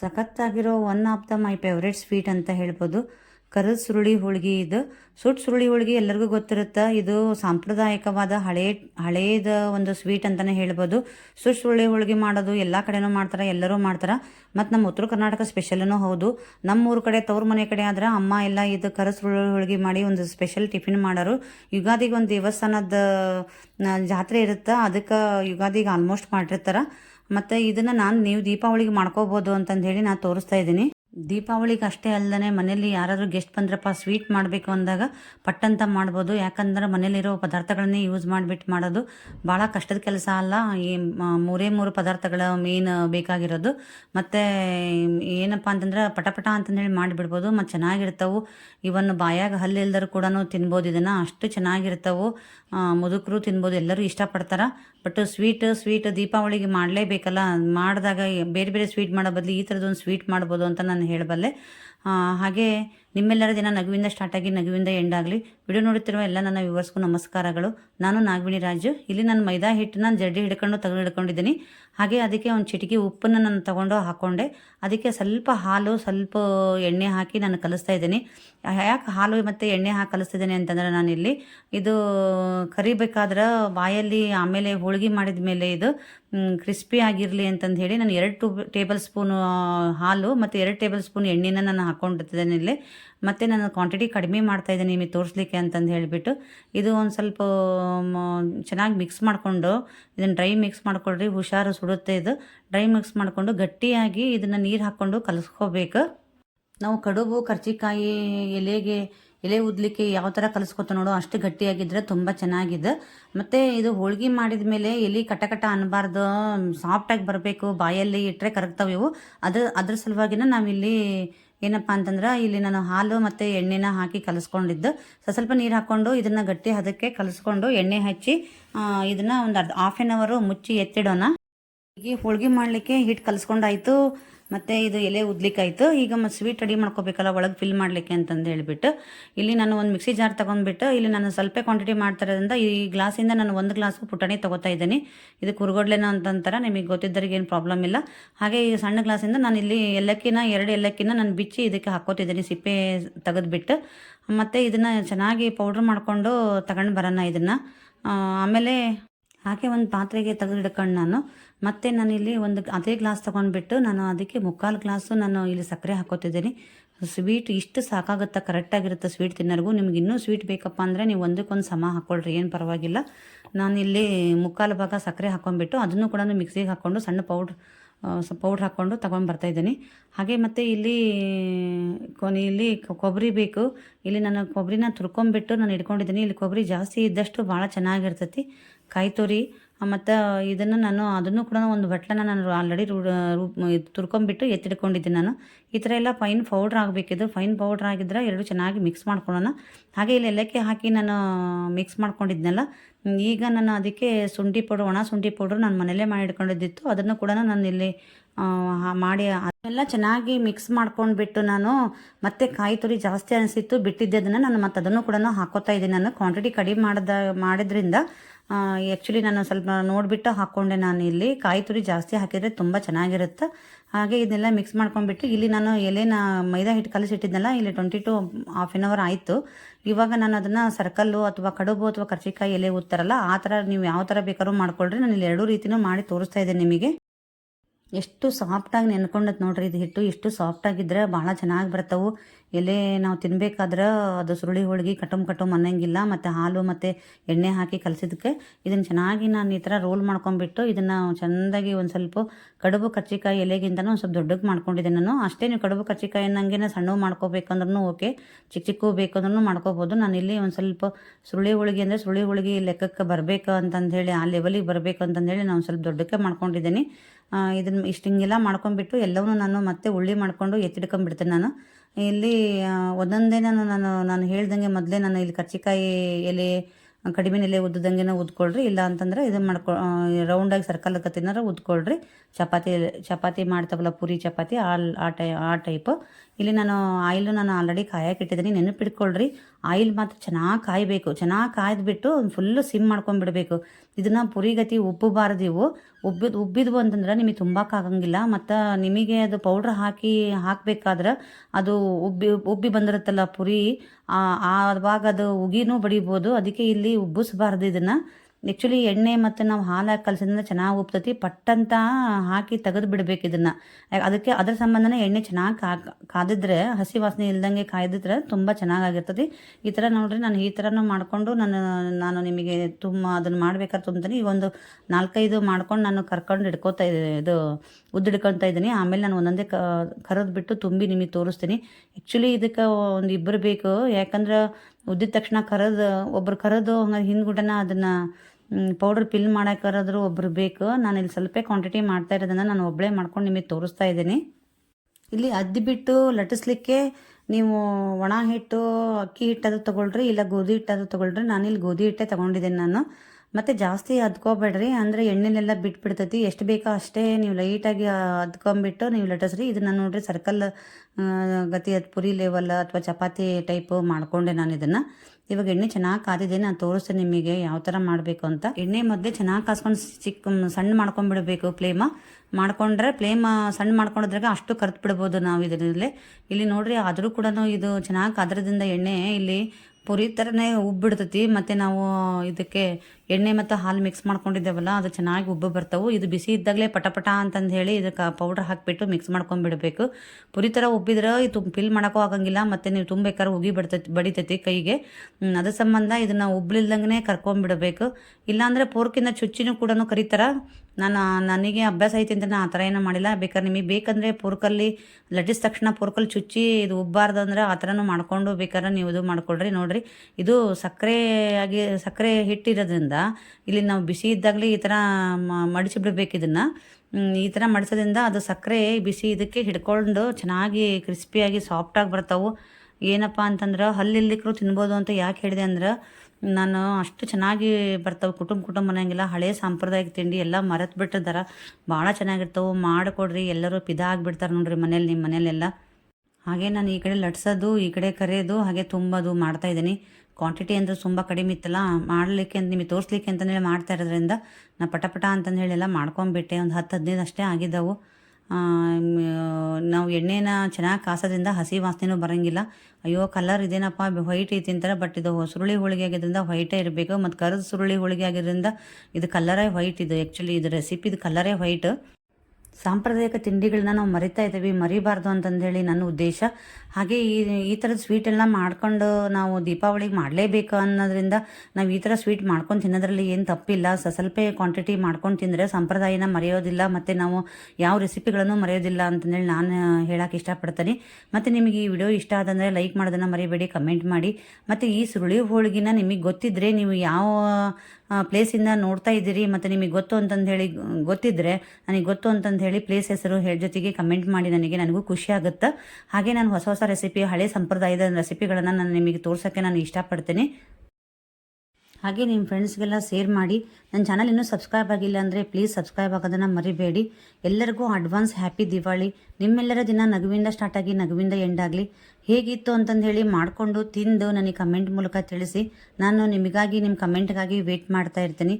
ಸಖತ್ತಾಗಿರೋ one of the my favourite sweet ಅಂತ ಹೇಳ್ಬೋದು. ಕರದ ಸುರುಳಿ ಹೋಳಿಗೆ ಇದು. ಸುಟ್ಟು ಸುರುಳಿ ಹೋಳಿಗೆ ಎಲ್ಲರಿಗೂ ಗೊತ್ತಿರುತ್ತೆ? ಇದು ಸಾಂಪ್ರದಾಯಿಕವಾದ ಹಳೇ ಹಳೆಯದ ಒಂದು ಸ್ವೀಟ್ ಅಂತಲೇ ಹೇಳ್ಬೋದು. ಸುಟ್ಟು ಸುರುಳಿ ಹೋಳಿಗೆ ಮಾಡೋದು ಎಲ್ಲ ಕಡೆನೂ ಮಾಡ್ತಾರೆ, ಎಲ್ಲರೂ ಮಾಡ್ತಾರೆ. ಮತ್ತು ನಮ್ಮ ಉತ್ತರ ಕರ್ನಾಟಕ ಸ್ಪೆಷಲೂ ಹೌದು. ನಮ್ಮ ಊರು ಕಡೆ, ತವ್ರ ಮನೆ ಕಡೆ ಆದ್ರೆ ಅಮ್ಮ ಎಲ್ಲ ಇದು ಕರ ಸುರುಳಿ ಹೋಳಿಗೆ ಮಾಡಿ ಒಂದು ಸ್ಪೆಷಲ್ ಟಿಫಿನ್ ಮಾಡೋರು. ಯುಗಾದಿಗೆ ಒಂದು ದೇವಸ್ಥಾನದ ಜಾತ್ರೆ ಇರುತ್ತೆ? ಅದಕ್ಕೆ ಯುಗಾದಿಗೆ ಆಲ್ಮೋಸ್ಟ್ ಮಾಡಿರ್ತಾರೆ. ಮತ್ತು ಇದನ್ನು ನಾನು ನೀವು ದೀಪಾವಳಿಗೆ ಮಾಡ್ಕೋಬೋದು ಅಂತಂದು ಹೇಳಿ ನಾನು ತೋರಿಸ್ತಾ ಇದ್ದೀನಿ. ದೀಪಾವಳಿಗೆ ಅಷ್ಟೇ ಅಲ್ಲದೆ ಮನೆಯಲ್ಲಿ ಯಾರಾದರೂ ಗೆಸ್ಟ್ ಬಂದ್ರಪ್ಪ ಸ್ವೀಟ್ ಮಾಡಬೇಕು ಅಂದಾಗ ಪಟ್ಟಂತ ಮಾಡ್ಬೋದು. ಯಾಕಂದ್ರೆ ಮನೇಲಿರೋ ಪದಾರ್ಥಗಳನ್ನೇ ಯೂಸ್ ಮಾಡಿಬಿಟ್ಟು ಮಾಡೋದು ಭಾಳ ಕಷ್ಟದ ಕೆಲಸ ಅಲ್ಲ. ಈ ಮೂರೇ ಮೂರು ಪದಾರ್ಥಗಳ ಮೇನ್ ಬೇಕಾಗಿರೋದು. ಮತ್ತು ಏನಪ್ಪ ಅಂತಂದ್ರೆ ಪಟಪಟ ಪಟ ಅಂತಂದೇಳಿ ಮಾಡಿಬಿಡ್ಬೋದು. ಮತ್ತು ಚೆನ್ನಾಗಿರ್ತವು. ಇವನ್ ಬಾಯಾಗ ಹಲ್ಲಿಲ್ದರೂ ಕೂಡ ತಿನ್ಬೋದು ಇದನ್ನು. ಅಷ್ಟು ಚೆನ್ನಾಗಿರ್ತವು. ಮುದುಕರು ತಿನ್ಬೋದು. ಎಲ್ಲರೂ ಇಷ್ಟಪಡ್ತಾರೆ. ಬಟ್ ಸ್ವೀಟ್ ಸ್ವೀಟ್ ದೀಪಾವಳಿಗೆ ಮಾಡಲೇಬೇಕಲ್ಲ. ಮಾಡಿದಾಗ ಬೇರೆ ಬೇರೆ ಸ್ವೀಟ್ ಮಾಡೋ ಬದಲು ಈ ಥರದೊಂದು ಸ್ವೀಟ್ ಮಾಡ್ಬೋದು ಅಂತ ನಾನು ಹೇಳಬಲ್ಲೆ. ಹಾಗೆ ನಿಮ್ಮೆಲ್ಲರ ದಿನ ನಗುವಿಂದ ಸ್ಟಾರ್ಟ್ ಆಗಿ ನಗುವಿಂದ ಎಂಡ್ ಆಗಲಿ. ವಿಡಿಯೋ ನೋಡುತ್ತಿರುವ ಎಲ್ಲ ನನ್ನ ವ್ಯೂವರ್ಸ್ಗೂ ನಮಸ್ಕಾರಗಳು. ನಾನು ನಾಗವಿಣಿ ರಾಜು. ಇಲ್ಲಿ ನಾನು ಮೈದಾ ಹಿಟ್ಟನ್ನ ಜಡ್ಡಿ ಹಿಡ್ಕೊಂಡು ತೆಗೆದು ಹಿಡ್ಕೊಂಡಿದ್ದೀನಿ. ಹಾಗೆ ಅದಕ್ಕೆ ಒಂದು ಚಿಟಿಕೆ ಉಪ್ಪನ್ನು ನಾನು ತಗೊಂಡು ಹಾಕ್ಕೊಂಡೆ ಅದಕ್ಕೆ ಸ್ವಲ್ಪ ಹಾಲು, ಸ್ವಲ್ಪ ಎಣ್ಣೆ ಹಾಕಿ ನಾನು ಕಲಿಸ್ತಾ ಇದ್ದೀನಿ. ಯಾಕೆ ಹಾಲು ಮತ್ತು ಎಣ್ಣೆ ಹಾಕಿ ಕಲಿಸ್ತಿದ್ದೀನಿ ಅಂತಂದ್ರೆ ನಾನಿಲ್ಲಿ ಇದು ಕರಿಬೇಕಾದ್ರೆ ಬಾಯಲ್ಲಿ ಆಮೇಲೆ ಹೋಳಿಗೆ ಮಾಡಿದ ಮೇಲೆ ಇದು ಕ್ರಿಸ್ಪಿ ಆಗಿರಲಿ ಅಂತಂದು ಹೇಳಿ ನಾನು ಎರಡು ಟೂ ಟೇಬಲ್ ಸ್ಪೂನು ಹಾಲು ಮತ್ತು ಎರಡು ಟೇಬಲ್ ಸ್ಪೂನ್ ಎಣ್ಣೆನ ನಾನು ಹಾಕ್ಕೊಂಡಿರ್ತಿದ್ದೇನೆ ಇಲ್ಲಿ. ಮತ್ತು ನಾನು ಕ್ವಾಂಟಿಟಿ ಕಡಿಮೆ ಮಾಡ್ತಾ ಇದ್ದೀನಿ ನಿಮಗೆ ತೋರಿಸ್ಲಿಕ್ಕೆ ಅಂತಂದು ಹೇಳಿಬಿಟ್ಟು. ಇದು ಒಂದು ಸ್ವಲ್ಪ ಚೆನ್ನಾಗಿ ಮಿಕ್ಸ್ ಮಾಡಿಕೊಂಡು ಇದನ್ನು ಡ್ರೈ ಮಿಕ್ಸ್ ಮಾಡಿಕೊಡ್ರಿ ಹುಷಾರು ಸುಡುತ್ತೆ ಇದು. ಡ್ರೈ ಮಿಕ್ಸ್ ಮಾಡಿಕೊಂಡು ಗಟ್ಟಿಯಾಗಿ ಇದನ್ನು ನೀರು ಹಾಕ್ಕೊಂಡು ಕಲಸ್ಕೋಬೇಕು. ನಾವು ಕಡುಬು ಕರ್ಜಿಕಾಯಿ ಎಲೆಗೆ ಎಲೆ ಉದ್ಲಿಕ್ಕೆ ಯಾವ ಥರ ಕಲಿಸ್ಕೊತ ನೋಡೋ, ಅಷ್ಟು ಗಟ್ಟಿಯಾಗಿದ್ರೆ ತುಂಬ ಚೆನ್ನಾಗಿದೆ. ಮತ್ತು ಇದು ಹೋಳ್ಗೆ ಮಾಡಿದ ಮೇಲೆ ಎಲೆ ಕಟ ಕಟ ಅನ್ನಬಾರ್ದು ಸಾಫ್ಟಾಗಿ ಬರಬೇಕು, ಬಾಯಲ್ಲಿ ಇಟ್ಟರೆ ಕರಗ್ತವೆ ಇವು. ಅದು ಅದ್ರ ಸಲುವಾಗಿನ ನಾವಿಲ್ಲಿ ಏನಪ್ಪ ಅಂತಂದ್ರೆ, ಇಲ್ಲಿ ನಾನು ಹಾಲು ಮತ್ತು ಎಣ್ಣೆನ ಹಾಕಿ ಕಲಿಸ್ಕೊಂಡಿದ್ದು. ಸ್ವಲ್ಪ ಸ್ವಲ್ಪ ನೀರು ಹಾಕ್ಕೊಂಡು ಇದನ್ನು ಗಟ್ಟಿ ಅದಕ್ಕೆ ಕಲಿಸ್ಕೊಂಡು ಎಣ್ಣೆ ಹಚ್ಚಿ ಇದನ್ನು ಒಂದು ಅರ್ಧ ಹಾಫ್ ಆನ್ ಅವರು ಮುಚ್ಚಿ ಎತ್ತಿಡೋಣ. ಈಗ ಹೋಳ್ಗೆ ಮಾಡಲಿಕ್ಕೆ ಹಿಟ್ಟು ಕಲಿಸ್ಕೊಂಡಾಯ್ತು ಮತ್ತು ಇದು ಎಲೆ ಉದ್ಲಿಕ್ಕಾಯ್ತು. ಈಗ ಮತ್ತು ಸ್ವೀಟ್ ರೆಡಿ ಮಾಡ್ಕೋಬೇಕಲ್ಲ, ಒಳಗೆ ಫಿಲ್ ಮಾಡಲಿಕ್ಕೆ ಅಂತಂದು ಹೇಳಿಬಿಟ್ಟು. ಇಲ್ಲಿ ನಾನು ಒಂದು ಮಿಕ್ಸಿ ಜಾರ್ ತೊಗೊಂಡ್ಬಿಟ್ಟು, ಇಲ್ಲಿ ನಾನು ಸ್ವಲ್ಪ ಕ್ವಾಂಟಿಟಿ ಮಾಡ್ತಾರೋದ್ರಿಂದ ಈ ಗ್ಲಾಸಿಂದ ನಾನು ಒಂದು ಗ್ಲಾಸ್ಗೂ ಪುಟಾಣಿ ತೊಗೋತಾ ಇದ್ದೀನಿ. ಇದು ಕುರುಗೋಡ್ಲೆನ ಅಂತಂತಾರೆ, ನಿಮಗೆ ಗೊತ್ತಿದ್ದರಿಗೆ ಏನು ಪ್ರಾಬ್ಲಮ್ ಇಲ್ಲ. ಹಾಗೆ ಈ ಸಣ್ಣ ಗ್ಲಾಸಿಂದ ನಾನು ಇಲ್ಲಿ ಏಲಕ್ಕಿನ, ಎರಡು ಏಲಕ್ಕಿನ ನಾನು ಬಿಚ್ಚಿ ಇದಕ್ಕೆ ಹಾಕೋತಿದ್ದೀನಿ, ಸಿಪ್ಪೆ ತೆಗೆದ್ಬಿಟ್ಟು. ಮತ್ತು ಇದನ್ನು ಚೆನ್ನಾಗಿ ಪೌಡ್ರ್ ಮಾಡಿಕೊಂಡು ತಗೊಂಡು ಬರೋಣ ಇದನ್ನು. ಆಮೇಲೆ ಹಾಗೆ ಒಂದು ಪಾತ್ರೆಗೆ ತೆಗೆದಿಡ್ಕೊಂಡು ನಾನು ಮತ್ತೆ ನಾನಿಲ್ಲಿ ಒಂದು ಅದೇ ಗ್ಲಾಸ್ ತೊಗೊಂಡ್ಬಿಟ್ಟು ನಾನು ಅದಕ್ಕೆ ಮುಕ್ಕಾಲು ಗ್ಲಾಸು ನಾನು ಇಲ್ಲಿ ಸಕ್ಕರೆ ಹಾಕೋತಿದ್ದೀನಿ ಸ್ವೀಟ್ ಇಷ್ಟು ಸಾಕಾಗುತ್ತಾ ಕರೆಕ್ಟಾಗಿರುತ್ತೆ ಸ್ವೀಟ್ ತಿನ್ನೋರ್ಗು. ನಿಮ್ಗೆ ಇನ್ನೂ ಸ್ವೀಟ್ ಬೇಕಪ್ಪ ಅಂದರೆ ನೀವು ಒಂದಕ್ಕೊಂದು ಸಮ ಹಾಕ್ಕೊಳ್ರಿ, ಏನು ಪರವಾಗಿಲ್ಲ. ನಾನಿಲ್ಲಿ ಮುಕ್ಕಾಲು ಭಾಗ ಸಕ್ಕರೆ ಹಾಕೊಂಡ್ಬಿಟ್ಟು ಅದನ್ನು ಕೂಡ ಮಿಕ್ಸಿಗೆ ಹಾಕ್ಕೊಂಡು ಸಣ್ಣ ಪೌಡ್ರ್ ಪೌಡ್ರ್ ಹಾಕ್ಕೊಂಡು ತೊಗೊಂಡು ಬರ್ತಾಯಿದ್ದೀನಿ. ಹಾಗೆ ಮತ್ತು ಇಲ್ಲಿ ಕೊನೆ ಇಲ್ಲಿ ಕೊಬ್ಬರಿ ಬೇಕು. ಇಲ್ಲಿ ನಾನು ಕೊಬ್ಬರಿನ ತುರ್ಕೊಂಬಿಟ್ಟು ನಾನು ಇಟ್ಕೊಂಡಿದ್ದೀನಿ. ಇಲ್ಲಿ ಕೊಬ್ಬರಿ ಜಾಸ್ತಿ ಇದ್ದಷ್ಟು ಭಾಳ ಚೆನ್ನಾಗಿರ್ತೈತಿ. ಕಾಯಿ ತುರಿ ಮತ್ತು ಇದನ್ನು ನಾನು ಅದನ್ನು ಕೂಡ ಒಂದು ಬಟ್ಲನ್ನ ನಾನು ಆಲ್ರೆಡಿ ತುರ್ಕೊಂಬಿಟ್ಟು ಎತ್ತಿಟ್ಕೊಂಡಿದ್ದೀನಿ ನಾನು. ಈ ಥರ ಎಲ್ಲ ಫೈನ್ ಪೌಡ್ರ್ ಆಗಬೇಕಿದ್ದು ಫೈನ್ ಪೌಡ್ರ್ ಆಗಿದ್ರೆ ಎರಡು ಚೆನ್ನಾಗಿ ಮಿಕ್ಸ್ ಮಾಡ್ಕೊಳ್ಳೋಣ. ಹಾಗೆ ಇಲ್ಲಿ ಎಲ್ಲಕ್ಕೆ ಹಾಕಿ ನಾನು ಮಿಕ್ಸ್ ಮಾಡ್ಕೊಂಡಿದ್ನಲ್ಲ, ಈಗ ನಾನು ಅದಕ್ಕೆ ಶುಂಠಿ ಪೌಡ್ರ್ ಒಣ ಶುಂಠಿ ಪೌಡ್ರ್ ನಾನು ಮನೆಯಲ್ಲೇ ಮಾಡಿ ಇಟ್ಕೊಂಡಿದ್ದಿತ್ತು ಅದನ್ನು ಕೂಡ ನಾನು ಇಲ್ಲಿ ಮಾಡಿ, ಅದನ್ನೆಲ್ಲ ಚೆನ್ನಾಗಿ ಮಿಕ್ಸ್ ಮಾಡ್ಕೊಂಡ್ಬಿಟ್ಟು ನಾನು ಮತ್ತೆ ಕಾಯಿ ತುರಿ ಜಾಸ್ತಿ ಅನಿಸಿತ್ತು, ಬಿಟ್ಟಿದ್ದೆ ಅದನ್ನು ನಾನು ಮತ್ತೆ ಅದನ್ನು ಕೂಡ ಹಾಕೋತಾ ಇದ್ದೀನಿ ನಾನು. ಕ್ವಾಂಟಿಟಿ ಕಡಿಮೆ ಮಾಡಿದ, ಮಾಡಿದ್ರಿಂದ ಆ್ಯಕ್ಚುಲಿ ನಾನು ಸ್ವಲ್ಪ ನೋಡಿಬಿಟ್ಟು ಹಾಕ್ಕೊಂಡೆ ನಾನು ಇಲ್ಲಿ. ಕಾಯಿ ತುರಿ ಜಾಸ್ತಿ ಹಾಕಿದರೆ ತುಂಬ ಚೆನ್ನಾಗಿರುತ್ತೆ. ಹಾಗೆ ಇದನ್ನೆಲ್ಲ ಮಿಕ್ಸ್ ಮಾಡ್ಕೊಂಡ್ಬಿಟ್ಟು ಇಲ್ಲಿ ನಾನು ಎಲೆನ ಮೈದಾ ಹಿಟ್ಟು ಕಲಿಸಿಟ್ಟಿದ್ನಲ್ಲ ಇಲ್ಲಿ twenty to half an hour ಆಯಿತು. ಇವಾಗ ನಾನು ಅದನ್ನು ಸರ್ಕಲ್ಲು ಅಥವಾ ಕಡುಬು ಅಥವಾ ಕರ್ಚಿಕಾಯಿ ಎಲೆ ಊದ್ತಾರಲ್ಲ ಆ ಥರ ನೀವು ಯಾವ ಥರ ಬೇಕಾದ್ರೂ ಮಾಡ್ಕೊಳ್ರಿ. ನಾನು ಇಲ್ಲಿ ಎರಡೂ ರೀತಿನೂ ಮಾಡಿ ತೋರಿಸ್ತಾ ಇದ್ದೇನೆ ನಿಮಗೆ. ಎಷ್ಟು ಸಾಫ್ಟಾಗಿ ನೆನ್ಕೊಂಡದ್ ನೋಡ್ರಿ ಇದು ಹಿಟ್ಟು. ಎಷ್ಟು ಸಾಫ್ಟಾಗಿದ್ರೆ ಭಾಳ ಚೆನ್ನಾಗಿ ಬರ್ತವೆ. ಎಲೆ ನಾವು ತಿನ್ಬೇಕಾದ್ರೆ ಅದು ಸುರುಳಿ ಹೋಳಿಗೆ ಕಟಮ್ ಕಟುಮ್ ಅನ್ನಂಗಿಲ್ಲ, ಮತ್ತು ಹಾಲು ಮತ್ತು ಎಣ್ಣೆ ಹಾಕಿ ಕಲಸಿದ್ದಕ್ಕೆ ಇದನ್ನು ಚೆನ್ನಾಗಿ ನಾನು ಈ ಥರ ರೋಲ್ ಮಾಡ್ಕೊಂಡ್ಬಿಟ್ಟು ಇದನ್ನು ಚೆಂದಾಗಿ ಒಂದು ಸ್ವಲ್ಪ ಕಡುಬು ಕರ್ಚಿಕಾಯಿ ಎಲೆಗಿಂತನೂ ಒಂದು ಸ್ವಲ್ಪ ದೊಡ್ಡಕ್ಕೆ ಮಾಡ್ಕೊಂಡಿದ್ದೆ ನಾನು. ಅಷ್ಟೇ ನೀವು ಕಡುಬು ಕರ್ಚಿಕಾಯಿ ಅನ್ನಂಗೆ ಸಣ್ಣ ಮಾಡ್ಕೋಬೇಕಂದ್ರೂ ಓಕೆ ಚಿಕ್ಕ ಚಿಕ್ಕ ಬೇಕಂದ್ರೂ ಮಾಡ್ಕೋಬೋದು. ನಾನು ಇಲ್ಲಿ ಒಂದು ಸ್ವಲ್ಪ ಸುರುಳಿ ಹೋಳಿಗೆ ಅಂದರೆ ಸುರುಳಿ ಹೋಳಿಗೆ ಲೆಕ್ಕಕ್ಕೆ ಬರಬೇಕು ಅಂತಂದು ಹೇಳಿ ಆ ಲೆವೆಲಿಗೆ ಬರಬೇಕು ಅಂತಂದೇಳಿ ನಾನು ಸ್ವಲ್ಪ ದೊಡ್ಡಕ್ಕೆ ಮಾಡ್ಕೊಂಡಿದ್ದೀನಿ. ಇದನ್ನು ಇಷ್ಟು ಹಿಂಗೆಲ್ಲ ಮಾಡ್ಕೊಂಡ್ಬಿಟ್ಟು ಎಲ್ಲವನ್ನೂ ನಾನು ಮತ್ತೆ ಉಳ್ಳಿ ಮಾಡಿಕೊಂಡು ಎತ್ತಿಡ್ಕೊಂಡ್ಬಿಡ್ತೇನೆ ನಾನು. ಇಲ್ಲಿ ಒಂದೊಂದೇ ನಾನು ನಾನು ನಾನು ಹೇಳ್ದಂಗೆ ಮೊದಲೇ ನಾನು ಇಲ್ಲಿ ಕರ್ಚಿಕಾಯಿ ಎಲೆ, ಕಡಿಮೆ ಎಲೆ ಉದ್ದದಂಗೆನ ಉದ್ಕೊಳ್ರಿ. ಇಲ್ಲ ಅಂತಂದ್ರೆ ಇದು ಮಾಡ್ಕೊ ರೌಂಡಾಗಿ ಸರ್ಕಲ್ ತಿನ್ನಾರ ಉದ್ಕೊಳ್ರಿ. ಚಪಾತಿ ಚಪಾತಿ ಮಾಡ್ತಾವಲ್ಲ ಪೂರಿ ಚಪಾತಿ, ಆ ಆ ಟೈ, ಆ ಟೈಪ್ ಇಲ್ಲಿ ನಾನು ಆಯಿಲು ನಾನು ಆಲ್ರೆಡಿ ಕಾಯಕ್ಕೆ ಇಟ್ಟಿದ್ದೀನಿ. ನೆನಪಿಟ್ಕೊಳ್ರಿ. ಆಯಿಲ್ ಮಾತ್ರ ಚೆನ್ನಾಗಿ ಕಾಯಬೇಕು. ಚೆನ್ನಾಗಿ ಕಾಯ್ದುಬಿಟ್ಟು ಫುಲ್ಲು ಸಿಮ್ ಮಾಡ್ಕೊಂಡ್ಬಿಡ್ಬೇಕು ಇದನ್ನು ಪುರಿಗತಿ ಉಬ್ಬಬಾರ್ದು ಇವು ಉಬ್ಬಿದ್, ಉಬ್ಬಿದ್ವು ಅಂತಂದ್ರೆ ನಿಮಗೆ ತುಂಬಕ್ಕಾಗಂಗಿಲ್ಲ ಮತ್ತು ನಿಮಗೆ ಅದು ಪೌಡ್ರ್ ಹಾಕಿ ಹಾಕಬೇಕಾದ್ರೆ ಅದು ಉಬ್ಬಿ ಉಬ್ಬಿ ಬಂದಿರುತ್ತಲ್ಲ ಪುರಿ ಆವಾಗ ಅದು ಉಗಿನೂ ಬಡಿಬೋದು. ಅದಕ್ಕೆ ಇಲ್ಲಿ ಉಬ್ಬಿಸ್ಬಾರ್ದು ಇದನ್ನು. ಆ್ಯಕ್ಚುಲಿ ಎಣ್ಣೆ ಮತ್ತು ನಾವು ಹಾಲು ಹಾಕಿ ಕಲಸಿದ್ರೆ ಚೆನ್ನಾಗಿ ಉಪ್ತತಿ. ಪಟ್ಟಂತ ಹಾಕಿ ತೆಗೆದು ಬಿಡ್ಬೇಕು ಇದನ್ನು. ಅದಕ್ಕೆ ಅದ್ರ ಸಂಬಂಧನೇ ಎಣ್ಣೆ ಚೆನ್ನಾಗಿ ಕಾ ಕಾದಿದ್ರೆ, ಹಸಿ ವಾಸನೆ ಇಲ್ದಂಗೆ ಕಾಯ್ದಿದ್ರೆ ತುಂಬ ಚೆನ್ನಾಗಾಗಿರ್ತದೆ ಈ ಥರ ನೋಡ್ರಿ, ನಾನು ಈ ಥರನೂ ಮಾಡಿಕೊಂಡು ನಾನು ನಾನು ನಿಮಗೆ ತುಂಬ ಅದನ್ನು ಮಾಡ್ಬೇಕಾದ್ರೆ ತುಂಬ್ತೀನಿ ಈಗ ಒಂದು ನಾಲ್ಕೈದು ಮಾಡ್ಕೊಂಡು ನಾನು ಕರ್ಕೊಂಡು ಹಿಡ್ಕೋತಾ ಇದು ಉದ್ದು ಹಿಡ್ಕೊತಾ ಇದ್ದೀನಿ. ಆಮೇಲೆ ನಾನು ಒಂದೊಂದೇ ಕರೆದು ಬಿಟ್ಟು ತುಂಬಿ ನಿಮಗೆ ತೋರಿಸ್ತೀನಿ. ಆ್ಯಕ್ಚುಲಿ ಇದಕ್ಕೆ ಒಂದು ಇಬ್ಬರು ಬೇಕು. ಯಾಕಂದ್ರೆ ಉದ್ದಿದ ತಕ್ಷಣ ಕರೆದು, ಒಬ್ರು ಕರೆದು ಹಂಗೆ ಹಿಂದ್ಗುಡನ ಅದನ್ನು ಪೌಡರ್ ಪಿಲ್ ಮಾಡೋಕ್ಕಾದ್ರೂ ಒಬ್ರು ಬೇಕು. ನಾನು ಇಲ್ಲಿ ಸ್ವಲ್ಪ ಕ್ವಾಂಟಿಟಿ ಮಾಡ್ತಾ ಇರೋದನ್ನು ನಾನು ಒಬ್ಬಳೇ ಮಾಡ್ಕೊಂಡು ನಿಮಗೆ ತೋರಿಸ್ತಾ ಇದ್ದೀನಿ. ಇಲ್ಲಿ ಅದ್ದಿ ಬಿಟ್ಟು ಲಟ್ಟಿಸ್ಲಿಕ್ಕೆ ನೀವು ಒಣ ಹಿಟ್ಟು, ಅಕ್ಕಿ ಹಿಟ್ಟದು ತೊಗೊಳ್ರಿ, ಇಲ್ಲ ಗೋಧಿ ಹಿಟ್ಟದು ತೊಗೊಳ್ರಿ. ಇಲ್ಲಿ ಗೋಧಿ ಹಿಟ್ಟೆ ತೊಗೊಂಡಿದ್ದೀನಿ ನಾನು. ಮತ್ತು ಜಾಸ್ತಿ ಅದ್ಕೋಬೇಡ್ರಿ. ಅಂದರೆ ಎಣ್ಣೆಲೆಲ್ಲ ಬಿಟ್ಬಿಡ್ತೈತಿ. ಎಷ್ಟು ಬೇಕೋ ಅಷ್ಟೇ ನೀವು ಲೈಟಾಗಿ ಅದ್ಕೊಂಬಿಟ್ಟು ನೀವು ಲಟ್ಟಿಸ್ರಿ ಇದನ್ನು ನೋಡ್ರಿ ಸರ್ಕಲ್ ಗತಿ ಅದು ಪುರಿ ಲೆವೆಲ್ ಅಥವಾ ಚಪಾತಿ ಟೈಪ್ ಮಾಡ್ಕೊಂಡೆ ನಾನು ಇದನ್ನು. ಇವಾಗ ಎಣ್ಣೆ ಚೆನ್ನಾಗಿ ಕಾದಿದೆ, ನಾನು ತೋರಿಸ್ತೀನಿ ನಿಮಗೆ ಯಾವ ಥರ ಮಾಡಬೇಕು ಅಂತ. ಎಣ್ಣೆ ಮೊದಲೇ ಚೆನ್ನಾಗಿ ಕಾಸ್ಕೊಂಡು ಚಿಕ್ಕ ಸಣ್ಣ ಮಾಡ್ಕೊಂಡ್ಬಿಡ್ಬೇಕು ಪ್ಲೇಮ ಮಾಡ್ಕೊಂಡ್ರೆ ಪ್ಲೇಮ ಸಣ್ಣ ಮಾಡ್ಕೊಂಡಿದ್ರಾಗ ಅಷ್ಟು ಕರ್ತ್ ಬಿಡ್ಬೋದು ನಾವು ಇದರಲ್ಲಿ. ಇಲ್ಲಿ ನೋಡ್ರಿ ಆದರೂ ಕೂಡ ಇದು ಚೆನ್ನಾಗಿ ಕಾದ್ರದಿಂದ ಎಣ್ಣೆ ಇಲ್ಲಿ ಪುರಿ ಥರನೇ ಉಬ್ಬಿಡ್ತೈತಿ. ಮತ್ತು ನಾವು ಇದಕ್ಕೆ ಎಣ್ಣೆ ಮತ್ತು ಹಾಲು ಮಿಕ್ಸ್ ಮಾಡ್ಕೊಂಡಿದ್ದೇವಲ್ಲ, ಅದು ಚೆನ್ನಾಗಿ ಉಬ್ಬು ಬರ್ತವೆ. ಇದು ಬಿಸಿ ಇದ್ದಾಗಲೇ ಪಟಪಟ ಅಂತಂದು ಹೇಳಿ ಇದಕ್ಕೆ ಪೌಡ್ರ್ ಹಾಕಿಬಿಟ್ಟು ಮಿಕ್ಸ್ ಮಾಡ್ಕೊಂಡ್ಬಿಡಬೇಕು ಪುರಿ ಥರ ಉಬ್ಬಿದ್ರೆ ಇದು ಫಿಲ್ ಮಾಡೋಕ್ಕೂ ಆಗಂಗಿಲ್ಲ, ಮತ್ತು ನೀವು ತುಂಬಬೇಕಾದ್ರೆ ಉಗಿ ಬಿಡ್ತೈತಿ, ಬಡಿತೈತಿ ಕೈಗೆ. ಅದ್ರ ಸಂಬಂಧ ಇದನ್ನು ಉಬ್ಲಿಲ್ದಂಗೆ ಕರ್ಕೊಂಬಿಡಬೇಕು. ಇಲ್ಲಾಂದರೆ ಪೋರ್ಕಿಂದ ಚುಚ್ಚಿನೂ ಕೂಡ ಕರೀತಾರೆ. ನಾನು, ನನಗೆ ಅಭ್ಯಾಸ ಐತಿ ಅಂತ ನಾನು ಆ ಥರ ಏನೂ ಮಾಡಿಲ್ಲ. ಬೇಕಾದ್ರೆ ನಿಮಗೆ ಬೇಕಂದರೆ ಪೋರ್ಕಲ್ಲಿ ಲಟ್ಟಿಸಿದ ತಕ್ಷಣ ಪೋರ್ಕಲ್ಲಿ ಚುಚ್ಚಿ ಇದು ಉಬ್ಬಾರ್ದು ಅಂದ್ರೆ ಆ ಥರನೂ ಮಾಡಿಕೊಂಡು ಬೇಕಾದ್ರೆ ನೀವು ಇದು ಮಾಡಿಕೊಡ್ರಿ ನೋಡಿರಿ. ಇದು ಸಕ್ಕರೆ ಆಗಿ, ಸಕ್ಕರೆ ಹಿಟ್ಟಿರೋದ್ರಿಂದ ಇಲ್ಲಿ ನಾವು ಬಿಸಿ ಇದ್ದಾಗಲೇ ಈ ಥರ ಮಡಿಸಿ ಬಿಡ್ಬೇಕು ಇದನ್ನು. ಈ ಥರ ಮಡಿಸೋದ್ರಿಂದ ಅದು ಸಕ್ಕರೆ ಬಿಸಿ ಇದಕ್ಕೆ ಹಿಡ್ಕೊಂಡು ಚೆನ್ನಾಗಿ ಕ್ರಿಸ್ಪಿಯಾಗಿ ಸಾಫ್ಟಾಗಿ ಬರ್ತಾವೆ. ಏನಪ್ಪ ಅಂತಂದ್ರೆ ಹಲ್ಲಿಲ್ಲಿಕ್ಕೂ ತಿನ್ಬೋದು ಅಂತ ಯಾಕೆ ಹೇಳಿದೆ ಅಂದ್ರೆ, ನಾನು ಅಷ್ಟು ಚೆನ್ನಾಗಿ ಬರ್ತಾವೆ. ಕುಟುಂಬ ಕುಟುಂಬ ಅನ್ನೋಂಗಿಲ್ಲ ಹಳೆ ಸಾಂಪ್ರದಾಯಿಕ ತಿಂಡಿ ಎಲ್ಲ ಮರೆತು ಬಿಟ್ಟಿದ್ದಾರೆ ಭಾಳ ಚೆನ್ನಾಗಿರ್ತಾವೆ. ಮಾಡಿಕೊಡ್ರಿ, ಎಲ್ಲರೂ ಪಿದ ಆಗಿಬಿಡ್ತಾರೆ ನೋಡ್ರಿ ಮನೇಲಿ ನಿಮ್ಮ ಮನೇಲೆಲ್ಲ. ಹಾಗೆ ನಾನು ಈ ಕಡೆ ಲಟ್ಸೋದು, ಈ ಕಡೆ ಕರೆಯೋದು, ಹಾಗೆ ತುಂಬೋದು ಮಾಡ್ತಾ ಇದ್ದೀನಿ. ಕ್ವಾಂಟಿಟಿ ಅಂದರೆ ತುಂಬ ಕಡಿಮೆ ಇತ್ತಲ್ಲ, ಮಾಡಲಿಕ್ಕೆ ಅಂತ ನಿಮಗೆ ತೋರಿಸ್ಲಿಕ್ಕೆ ಅಂತಂದೇಳಿ ಮಾಡ್ತಾ ಇರೋದ್ರಿಂದ ನಾ ಪಟ ಪಟ ಅಂತಂದು ಹೇಳಿ ಎಲ್ಲ ಮಾಡ್ಕೊಂಬಿಟ್ಟೆ ಒಂದು ಹತ್ತು ಹದಿನೈದು ಅಷ್ಟೇ ಆಗಿದ್ದವು. ನಾವು ಎಣ್ಣೆನ ಚೆನ್ನಾಗಿ ಕಾಸೋದ್ರಿಂದ ಹಸಿ ವಾಸನೆನೂ ಬರೋಂಗಿಲ್ಲ. ಅಯ್ಯೋ ಕಲರ್ ಇದೇನಪ್ಪ ವೈಟ್ ಐತಿ ಅಂತಾರೆ ಬಟ್ ಇದು ಸುರುಳಿ ಹೋಳಿಗೆ ಆಗಿದ್ರಿಂದ ವೈಟೇ ಇರಬೇಕು, ಮತ್ತು ಕರದ ಸುರುಳಿ ಹೋಳಿಗೆ ಆಗಿರೋದ್ರಿಂದ ಇದು ಕಲರೇ ವೈಟ್ ಇದು. ಆ್ಯಕ್ಚುಲಿ ಇದು ರೆಸಿಪಿದು ಕಲರೇ ವೈಟ್ ಸಾಂಪ್ರದಾಯಿಕ ತಿಂಡಿಗಳನ್ನ ನಾವು ಮರಿತಾ ಇದ್ದೀವಿ, ಮರಿಬಾರ್ದು ಅಂತಂದೇಳಿ ನನ್ನ ಉದ್ದೇಶ. ಹಾಗೆ ಈ ಈ ಥರದ ಸ್ವೀಟ್ ಎಲ್ಲ ಮಾಡ್ಕೊಂಡು ನಾವು ದೀಪಾವಳಿಗೆ ಮಾಡಲೇಬೇಕು ಅನ್ನೋದ್ರಿಂದ ನಾವು ಈ ಥರ ಸ್ವೀಟ್ ಮಾಡ್ಕೊಂಡು ತಿನ್ನೋದ್ರಲ್ಲಿ ಏನು ತಪ್ಪಿಲ್ಲ. ಸ, ಸ್ವಲ್ಪ ಕ್ವಾಂಟಿಟಿ ಮಾಡ್ಕೊಂಡು ತಿಂದರೆ ಸಂಪ್ರದಾಯನ ಮರೆಯೋದಿಲ್ಲ, ಮತ್ತು ನಾವು ಯಾವ ರೆಸಿಪಿಗಳನ್ನು ಮರೆಯೋದಿಲ್ಲ ಅಂತಂದೇಳಿ ನಾನು ಹೇಳಕ್ಕೆ ಇಷ್ಟಪಡ್ತೀನಿ. ಮತ್ತು ನಿಮಗೆ ಈ ವಿಡಿಯೋ ಇಷ್ಟ ಆದಂದರೆ ಲೈಕ್ ಮಾಡೋದನ್ನು ಮರಿಬೇಡಿ ಕಮೆಂಟ್ ಮಾಡಿ. ಮತ್ತು ಈ ಸುರುಳಿ ಹೋಳಿಗೆನ ನಿಮಗೆ ಗೊತ್ತಿದ್ದರೆ ನೀವು ಯಾವ ಪ್ಲೇಸಿಂದ ನೋಡ್ತಾ ಇದ್ದೀರಿ, ಮತ್ತು ನಿಮಗೆ ಗೊತ್ತು ಅಂತಂದು ಹೇಳಿ ಗೊತ್ತಿದ್ದರೆ ನನಗೆ ಗೊತ್ತು ಅಂತಂದು ಹೇಳಿ ಪ್ಲೇಸ್ ಹೆಸರು ಹೇಳಿ ಜೊತೆಗೆ ಕಮೆಂಟ್ ಮಾಡಿ ನನಗೆ ನನಗೂ ಖುಷಿ ಆಗುತ್ತೆ. ಹಾಗೆ ನಾನು ಹೊಸ ಹೊಸ ರೆಸಿಪಿ ಹಳೆ ಸಂಪ್ರದಾಯದ ರೆಸಿಪಿಗಳನ್ನು ನಾನು ನಿಮಗೆ ತೋರ್ಸೋಕ್ಕೆ ನಾನು ಇಷ್ಟಪಡ್ತೇನೆ. ಹಾಗೆ ನಿಮ್ಮ ಫ್ರೆಂಡ್ಸ್ಗೆಲ್ಲ ಶೇರ್ ಮಾಡಿ. ನನ್ನ ಚಾನಲ್ ಇನ್ನೂ ಸಬ್ಸ್ಕ್ರೈಬ್ ಆಗಿಲ್ಲ ಅಂದರೆ ಪ್ಲೀಸ್ ಸಬ್ಸ್ಕ್ರೈಬ್ ಆಗೋದನ್ನು ಮರಿಬೇಡಿ. ಎಲ್ಲರಿಗೂ ಅಡ್ವಾನ್ಸ್ ಹ್ಯಾಪಿ ದಿವಾಳಿ. ನಿಮ್ಮೆಲ್ಲರ ದಿನ ನಗುವಿಂದ ಸ್ಟಾರ್ಟ್ ಆಗಿ, ನಗುವಿಂದ ಎಂಡ್ ಆಗಲಿ. ಹೇಗಿತ್ತು ಅಂತಂದು ಹೇಳಿ ಮಾಡಿಕೊಂಡು ತಿಂದು ನನಗೆ ಕಮೆಂಟ್ ಮೂಲಕ ತಿಳಿಸಿ. ನಾನು ನಿಮಗಾಗಿ, ನಿಮ್ಮ ಕಮೆಂಟ್ಗಾಗಿ ವೇಟ್ ಮಾಡ್ತಾ ಇರ್ತೀನಿ.